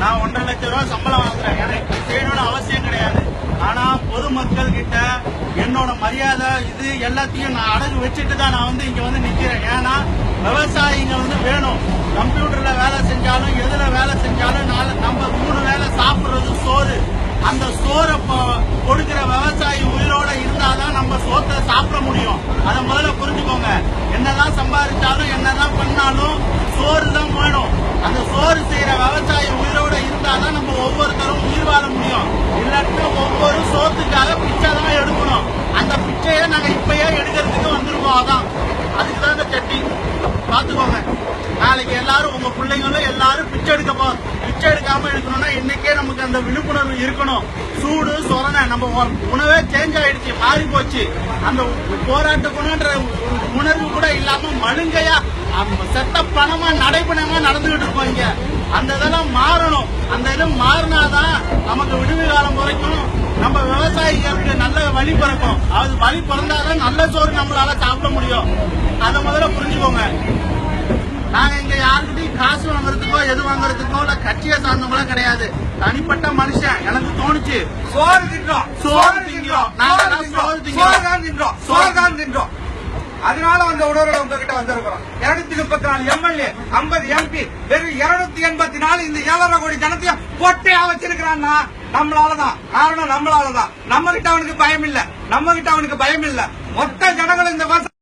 நான் ஒன்றரை லட்சம் ரூபாய் சம்பளம் வாங்குறேன். எனக்கு செய்யணும்னு அவசியம் கிடையாது. ஆனா பொதுமக்கள் கிட்ட என்னோட மரியாதை இது எல்லாத்தையும் நான் அடகு வச்சுட்டு தான் நான் வந்து இங்க வந்து நிக்கிறேன். ஏன்னா விவசாயிங்க வந்து வேணும். கம்ப்யூட்டர்ல வேலை செஞ்சாலும் எதுல வேலை செஞ்சாலும் நாளை நம்ம மூணு வேலை சாப்பிடுறது சோறு. அந்த சோறை கொடுக்கிற விவசாயி உயிரோட இருந்தாதான் நம்ம சோத்தை சாப்பிட முடியும். அதை முதல்ல புரிஞ்சுக்கோங்க என்னதான் சம்பாதிச்சாலும் என்னதான் பண்ணாலும் சோறு தான் வேணும் அந்த சோறு செய்யற விவசாயி உயிரோட இருந்தாதான் நம்ம ஒவ்வொருத்தரும் உயிர் வாழ முடியும் இல்லாட்டா ஒவ்வொரு சோத்துக்காக பிச்சை தான் எடுக்கணும் அந்த பிச்சையை நாங்க இப்பயே எடுக்கிறதுக்கு வந்திருக்கோம் அதான். அதுக்கு தான் இந்த சட்டி பாத்துக்கோங்க நாளைக்கு எல்லாரும் உங்க பிள்ளைங்களும் எல்லாரும் பிச்சை எடுக்க போ பிச்சை எடுக்காம எடுக்கணும்னா இன்னைக்கே நமக்கு அந்த விழிப்புணர்வு இருக்கணும். சூடு சொரணை நம்ம உணவே சேஞ்ச் ஆயிடுச்சு மாறி போச்சு. அந்த போராட்ட குணன்ற உணர்வு கூட இல்லாம மழுங்கையா செத்த பணமா நடைபணமா நடந்துகிட்டு இருக்கோம் இங்க. அந்த இதெல்லாம் மாறணும். அந்த இது மாறினாதான் நமக்கு விடுவி காலம் வரைக்கும் நம்ம விவசாயிகளுக்கு வழி பிறக்கும். அது வழி பிறந்தாதான் நல்ல சோறு நம்மளால சாப்பிட முடியும். அதை முதல்ல புரிஞ்சுக்கோங்க. நாங்க இங்க யாருக்கிட்டையும் காசு வாங்குறதுக்கோ எது வாங்குறதுக்கோ இல்ல கட்சியை சார்ந்தவங்களும் கிடையாது. தனிப்பட்ட மனுஷன். எனக்கு தோணுச்சு. சோறு தின்றோம். சோறு திங்கிறோம். நாங்க சோறு திங்கிறோம். தின்றோம். சோறு தான் தின்றோம். அதனால அந்த உணர்வோட உங்ககிட்ட வந்திருக்கிறோம். இருநூத்தி முப்பத்தி நாலு எம்எல்ஏ ஐம்பது எம்பி வெறும் இருநூத்தி எண்பத்தி நாலு இந்த ஏழரை கோடி ஜனத்தையும் பொட்டையா வச்சிருக்கிறான்னா நம்மளாலதான். காரணம் நம்மளாலதான். நம்ம கிட்ட அவனுக்கு பயம் இல்ல நம்ம கிட்ட அவனுக்கு பயம் இல்ல மொத்த ஜனங்களும் இந்த வருஷம்